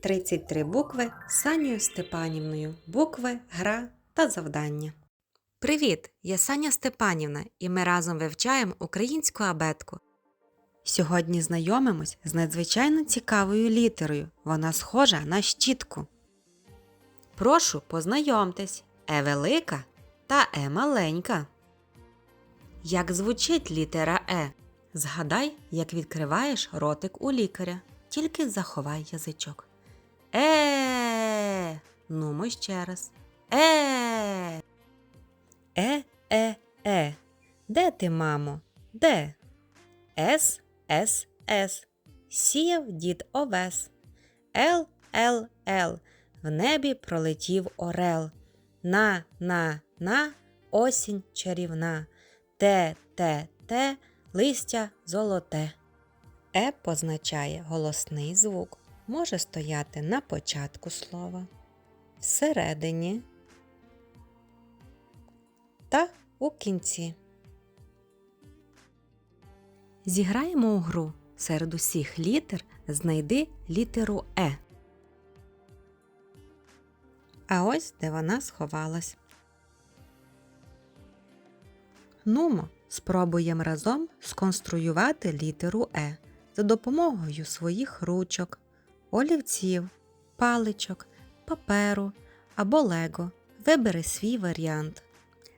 33 букви з Санєю Степанівною. Букви, гра та завдання. Привіт! Я Саня Степанівна, і ми разом вивчаємо українську абетку. Сьогодні знайомимось з надзвичайно цікавою літерою. Вона схожа на щітку. Прошу, познайомтесь. Е велика та Е маленька. Як звучить літера Е? Згадай, як відкриваєш ротик у лікаря. Тільки заховай язичок. Е. Нумо ще раз. Е. Е, е, е. Де ти, мамо? Де? С, С, С. Сіяв дід овес. Л, Л, Л. В небі пролетів орел. На, на, на, осінь чарівна. Те, те, те, листя золоте. Е позначає голосний звук. Може стояти на початку слова, всередині та у кінці. Зіграємо у гру. Серед усіх літер знайди літеру Е. А ось де вона сховалась. Нумо, спробуємо разом сконструювати літеру Е за допомогою своїх ручок, олівців, паличок, паперу або лего. Вибери свій варіант.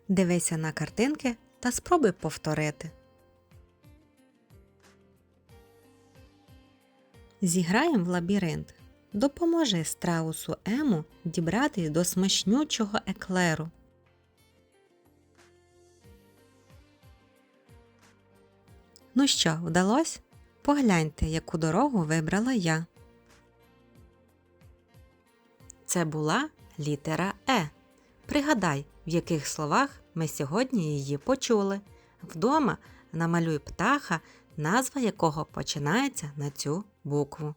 Дивися на картинки та спробуй повторити. Зіграємо в лабіринт. Допоможи страусу Ему дібратись до смачнючого еклеру. Ну що, вдалось? Погляньте, яку дорогу вибрала я. Це була літера Е. Пригадай, в яких словах ми сьогодні її почули. Вдома намалюй птаха, назва якого починається на цю букву.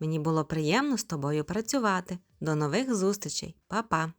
Мені було приємно з тобою працювати. До нових зустрічей, Па-па!